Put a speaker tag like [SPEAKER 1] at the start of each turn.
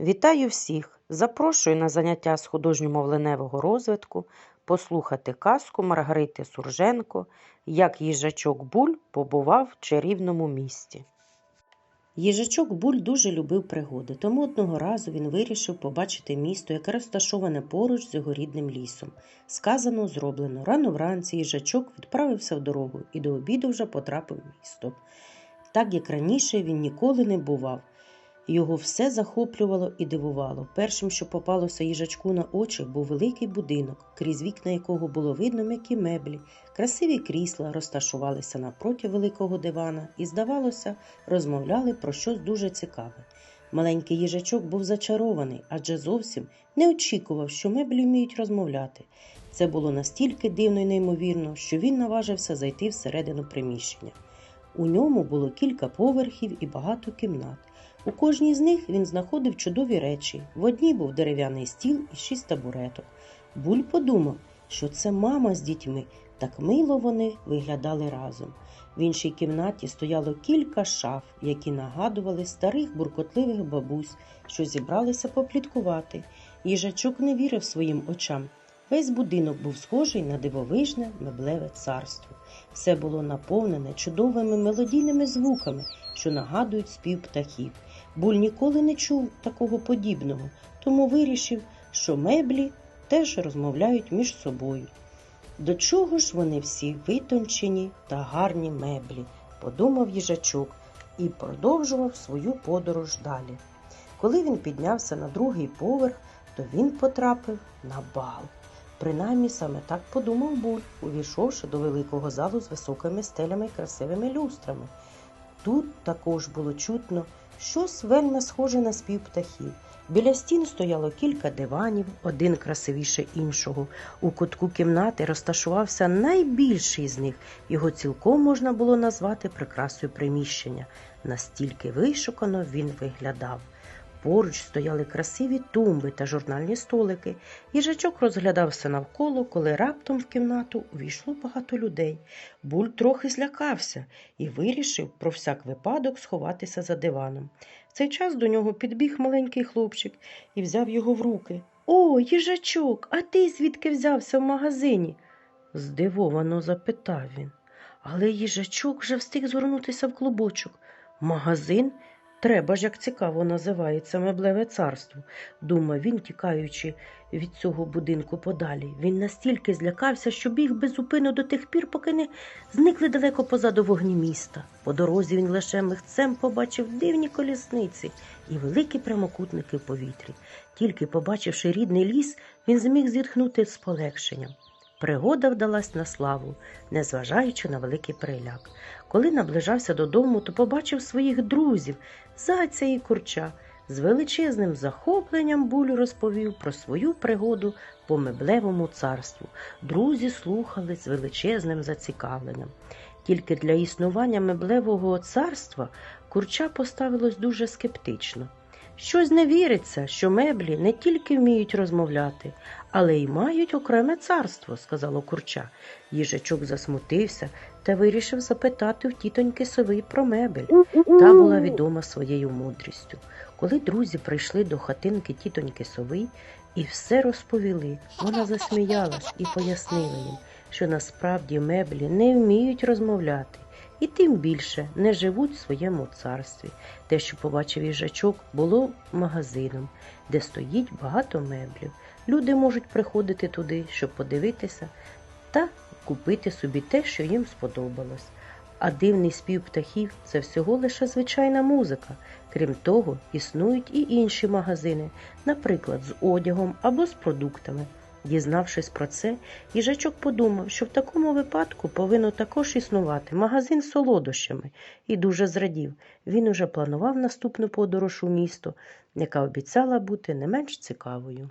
[SPEAKER 1] Вітаю всіх! Запрошую на заняття з художньо-мовленевого розвитку послухати казку Маргарити Сурженко Як їжачок Буль побував в чарівному місті. Їжачок Буль дуже любив пригоди, тому одного разу він вирішив побачити місто, яке розташоване поруч з його рідним лісом. Сказано, зроблено. Рано вранці їжачок відправився в дорогу і до обіду вже потрапив в місто. Так як раніше він ніколи не бував. Його все захоплювало і дивувало. Першим, що попалося їжачку на очі, був великий будинок, крізь вікна якого було видно м'які меблі, красиві крісла розташувалися напроти великого дивана і, здавалося, розмовляли про щось дуже цікаве. Маленький їжачок був зачарований, адже зовсім не очікував, що меблі вміють розмовляти. Це було настільки дивно і неймовірно, що він наважився зайти всередину приміщення. У ньому було кілька поверхів і багато кімнат. У кожній з них він знаходив чудові речі. В одній був дерев'яний стіл і шість табуреток. Буль подумав, що це мама з дітьми, так мило вони виглядали разом. В іншій кімнаті стояло кілька шаф, які нагадували старих буркотливих бабусь, що зібралися попліткувати. Їжачок не вірив своїм очам. Весь будинок був схожий на дивовижне меблеве царство. Все було наповнене чудовими мелодійними звуками, що нагадують спів птахів. Буль ніколи не чув такого подібного, тому вирішив, що меблі теж розмовляють між собою. До чого ж вони всі витончені та гарні меблі, подумав їжачок і продовжував свою подорож далі. Коли він піднявся на другий поверх, то він потрапив на бал. Принаймні саме так подумав Буль, увійшовши до великого залу з високими стелями і красивими люстрами. Тут також було чутно щось вельми схоже на спів птахів. Біля стін стояло кілька диванів, один красивіше іншого. У кутку кімнати розташувався найбільший з них. Його цілком можна було назвати прикрасою приміщення. Настільки вишукано він виглядав. Поруч стояли красиві тумби та журнальні столики. Їжачок розглядався навколо, коли раптом в кімнату увійшло багато людей. Буль трохи злякався і вирішив про всяк випадок сховатися за диваном. В цей час до нього підбіг маленький хлопчик і взяв його в руки. О, їжачок, а ти звідки взявся в магазині? здивовано запитав він. Але їжачок вже встиг звернутися в клубочок. Магазин? Треба ж, як цікаво називається меблеве царство, думав він, тікаючи від цього будинку подалі. Він настільки злякався, що біг безупину до тих пір, поки не зникли далеко позаду вогні міста. По дорозі він лише михцем побачив дивні колісниці і великі прямокутники в повітрі. Тільки побачивши рідний ліс, він зміг зітхнути з полегшенням. Пригода вдалась на славу, незважаючи на великий переляк. Коли наближався додому, то побачив своїх друзів, зайця і курча. З величезним захопленням буль розповів про свою пригоду по меблевому царству. Друзі слухали з величезним зацікавленням. Тільки для існування меблевого царства курча поставилось дуже скептично. Щось не віриться, що меблі не тільки вміють розмовляти, але й мають окреме царство, сказало курча. Їжачок засмутився та вирішив запитати в тітоньки сови про мебель. Та була відома своєю мудрістю. Коли друзі прийшли до хатинки тітоньки сови і все розповіли, вона засміялась і пояснила їм, що насправді меблі не вміють розмовляти і тим більше не живуть в своєму царстві. Те, що побачив їжачок, було магазином, де стоїть багато меблів. Люди можуть приходити туди, щоб подивитися та купити собі те, що їм сподобалось. А дивний спів птахів це всього лише звичайна музика. Крім того, існують і інші магазини, наприклад, з одягом або з продуктами. Дізнавшись про це, їжачок подумав, що в такому випадку повинно також існувати магазин з солодощами, і дуже зрадів. Він уже планував наступну подорож у місто, яка обіцяла бути не менш цікавою.